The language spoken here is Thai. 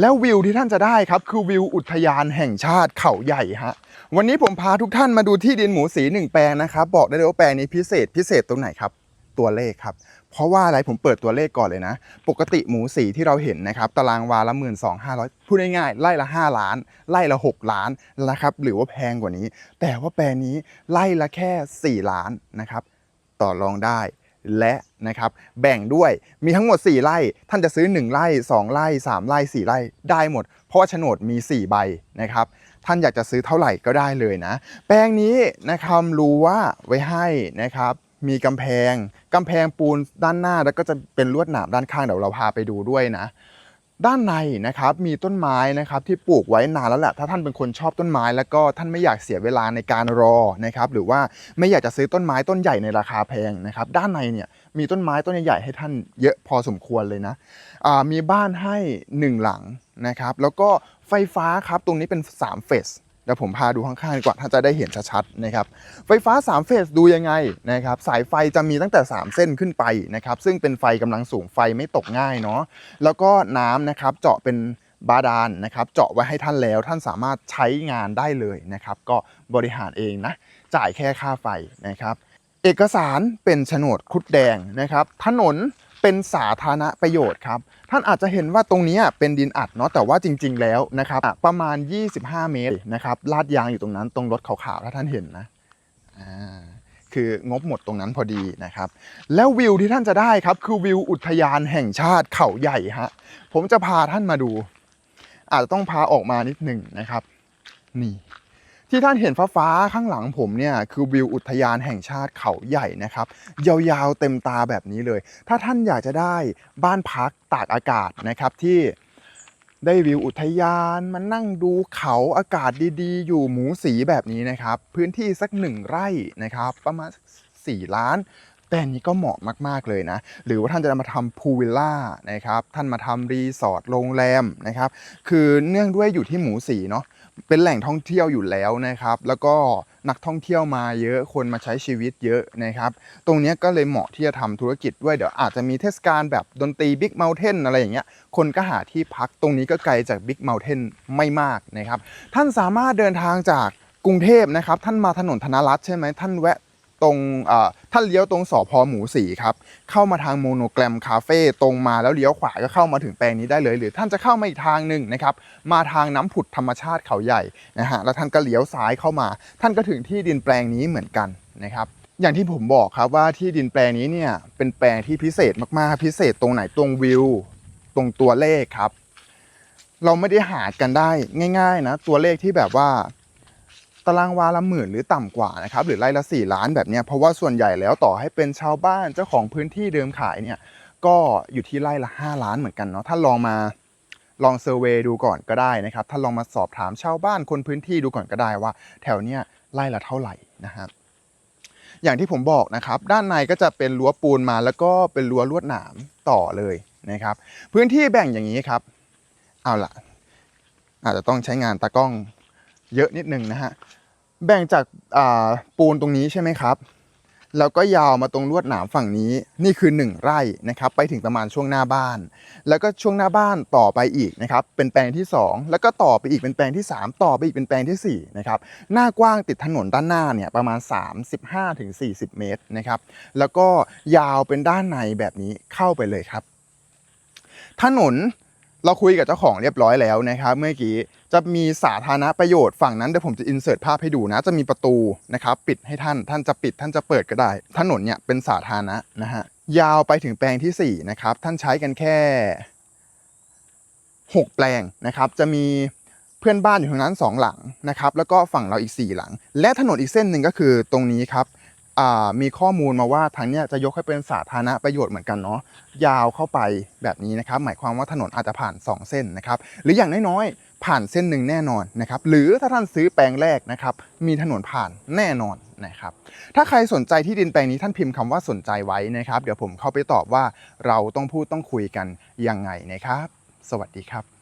แล้ววิวที่ท่านจะได้ครับ คือวิวอุทยานแห่งชาติเขาใหญ่ฮะวันนี้ผมพาทุกท่านมาดูที่ดินหมูสีหนึ่งแปลงนะครับบอกได้เลยว่าแปลงนี้พิเศษพิเศษตรงไหนครับตัวเลขครับเพราะว่าอะไรผมเปิดตัวเลขก่อนเลยนะ ปกติหมูสีที่เราเห็นนะครับตารางวาละหมื่นสองห้าร้อยพูดง่ายๆไล่ละ 5 ล้าน ไล่ละ 6 ล้านนะครับหรือว่าแพงกว่านี้ แต่ว่าแปลงนี้ไล่ละแค่ 4 ล้านนะครับต่อรองได้ และนะครับแบ่งด้วยมีทั้งหมด 4ไร่ท่านจะซื้อ 1ไร่2ไร่3ไร่4ไร่ได้หมด เพราะว่าโฉนดมี 4 ใบนะครับท่านอยากจะซื้อเท่าไหร่ก็ได้เลยนะ แปลงนี้นะครับรู้ว่าไว้ให้นะครับมีกำแพงกำแพงปูนด้านหน้าแล้วก็จะเป็นลวดหนามด้านข้างเดี๋ยวเราพาไปดูด้วยนะ ด้านในนะครับมีต้นไม้นะครับที่ปลูกไว้นานแล้วแหละถ้าท่านเป็นคนชอบต้นไม้ แล้วก็ท่านไม่อยากเสียเวลาในการรอนะครับหรือว่าไม่อยากจะซื้อต้นไม้ต้นใหญ่ในราคาแพงนะครับด้านในเนี่ยมีต้นไม้ต้นใหญ่ให้ท่านเยอะพอสมควรเลยนะมีบ้านให้หนึ่งหลังนะครับแล้วก็ไฟฟ้าครับตรงนี้เป็น3เฟส เดี๋ยวผมพาดูข้างๆดีกว่าท่านจะได้เห็นชัดๆนะครับไฟฟ้า 3 เฟสดูยังไงนะครับสายไฟจะมีตั้งแต่ 3 เส้นขึ้นไปนะครับซึ่งเป็นไฟกำลังสูงไฟไม่ตกง่ายเนาะแล้วก็น้ำนะครับเจาะเป็นบาดาลนะครับเจาะไว้ให้ท่านแล้วท่านสามารถใช้งานได้เลยนะครับก็บริหารเองนะจ่ายแค่ค่าไฟนะครับเอกสารเป็นโฉนดครุดแดงนะครับถนน เป็นสาธารณประโยชน์ครับ ท่านอาจจะเห็นว่าตรงนี้เป็นดินอัดเนาะแต่ว่าจริง ๆ แล้วนะครับประมาณ 25 เมตรนะครับลาดยางอยู่ตรงนั้นตรงรถขาวๆถ้าท่านเห็นนะอ่าคืองบหมดตรงนั้นพอดีนะครับ แล้ววิวที่ท่านจะได้ครับคือวิวอุทยานแห่งชาติเขาใหญ่ฮะผมจะพาท่านมาดู อาจจะต้องพาออกมานิดหนึ่งนะครับ นี่ ที่ท่านเห็นฟ้าๆข้างหลังผมเนี่ยคือวิวอุทยานแห่งชาติเขาใหญ่นะครับยาวๆเต็มตาแบบนี้เลย ถ้าท่านอยากจะได้บ้านพักตากอากาศนะครับที่ได้วิวอุทยานมานั่งดูเขาอากาศดีๆ อยู่หมูสีแบบนี้นะครับ พื้นที่สักหนึ่งไร่นะครับ ประมาณสี่ล้านแต่นนี้ก็เหมาะมากๆเลยนะ หรือว่าท่านจะมาทำพูลวิลล่านะครับ ท่านมาทำรีสอร์ทโรงแรมนะครับ คือเนื่องด้วยอยู่ที่หมูสีเนาะ เป็นแหล่งท่องเที่ยวอยู่แล้วนะครับ แล้วก็นักท่องเที่ยวมาเยอะคนมาใช้ชีวิตเยอะนะครับ ตรงนี้ก็เลยเหมาะที่จะทำธุรกิจด้วยเดี๋ยวอาจจะมีเทศกาลแบบดนตรีบิ๊กเมลเทนอะไรอย่างเงี้ยคนก็หาที่พักตรงนี้ก็ไกลจากบิ๊กเมลเทนไม่มากนะครับ ท่านสามารถเดินทางจากกรุงเทพนะครับ ท่านมาถนนธนรัตน์ใช่ไหมท่านแวะ ตรงเอ่อท่านเลี้ยวตรงสอพอหมูสีครับเข้ามาทางโมโนแกรมคาเฟ่ตรงมาแล้วเลี้ยวขวาก็เข้ามาถึงแปลงนี้ได้เลย หรือท่านจะเข้ามาอีกทางหนึ่งนะครับมาทางน้ำผุดธรรมชาติเขาใหญ่นะฮะแล้วท่านก็เลี้ยวซ้ายเข้ามา ท่านก็ถึงที่ดินแปลงนี้เหมือนกันนะครับอย่างที่ผมบอกครับว่าที่ดินแปลงนี้เนี่ยเป็นแปลงที่พิเศษมากๆ พิเศษตรงไหนตรงวิวตรงตัวเลขครับ เราไม่ได้หากันได้ง่าย ๆ นะ ตัวเลขที่แบบว่า ตารางวาละหมื่นหรือต่ำกว่านะครับหรือไร่ละ 4 ล้านแบบเนี้ยเพราะว่าส่วนใหญ่แล้วต่อให้เป็นชาวบ้านเจ้าของพื้นที่เดิมขายเนี่ยก็อยู่ที่ไร่ละ 5 ล้านเหมือนกันเนาะถ้าลองมาลองเซอร์เวยดูก่อนก็ได้นะครับถ้าลองมาสอบถามชาวบ้านคนพื้นที่ดูก่อนก็ได้ว่า แถวเนี้ยไร่ละเท่าไหร่นะครับอย่างที่ผมบอกนะครับ ด้านในก็จะเป็นรั้วปูนมาแล้วก็เป็นรั้วลวดหนามต่อเลยนะครับ พื้นที่แบ่งอย่างนี้ครับ เอาล่ะ อาจจะต้องใช้งานตากล้อง เยอะนิดหนึ่งนะฮะแบ่งจากาปูนตรงนี้ใช่ไหมครับแล้วก็ยาวมาตรงลวดหนามฝั่งนี้นี่คือ 1 ไร่นะครับไปถึงประมาณช่วงหน้าบ้าน แล้วก็ช่วงหน้าบ้านต่อไปอีกนะครับเป็นแปลงที่ 2 แล้วก็ต่อไปอีกเป็นแปลงที่ 3 ต่อไปอีกเป็นแปลงที่4นะครับหน้ากว้างติดถนนด้านหน้าเนี่ยประมาณ 35-40 เมตรนะครับแล้วก็ยาวเป็นด้านในแบบนี้เข้าไปเลยครับ ถนน เราคุยกับเจ้าของเรียบร้อยแล้วนะครับเมื่อกี้จะมีสาธารณประโยชน์ฝั่งนั้นเดี๋ยวผมจะอินเสิร์ตภาพให้ดูนะ จะมีประตูนะครับปิดให้ท่านท่านจะปิดท่านจะเปิดก็ได้ ถนนเนี่ยเป็นสาธารณะนะฮะยาวไปถึงแปลงที่4นะครับท่านใช้กันแค่ 6 แปลงนะครับ จะมีเพื่อนบ้านอยู่ทางนั้น 2 หลังนะครับแล้วก็ฝั่งเราอีก 4 หลัง และถนนอีกเส้นหนึ่งก็คือตรงนี้ครับ มีข้อมูลมาว่าทางเนี้ยจะยกให้เป็นสาธารณประโยชน์เหมือนกันเนาะยาวเข้าไปแบบนี้นะครับ หมายความว่าถนนอาจจะผ่าน 2 เส้นนะครับ หรืออย่างน้อยๆผ่านเส้นหนึ่งแน่นอนนะครับ หรือถ้าท่านซื้อแปลงแรกนะครับ มีถนนผ่านแน่นอนนะครับ ถ้าใครสนใจที่ดินแปลงนี้ท่านพิมพ์คำว่าสนใจไว้นะครับ เดี๋ยวผมเข้าไปตอบว่าเราต้องพูดต้องคุยกันยังไงนะครับ สวัสดีครับ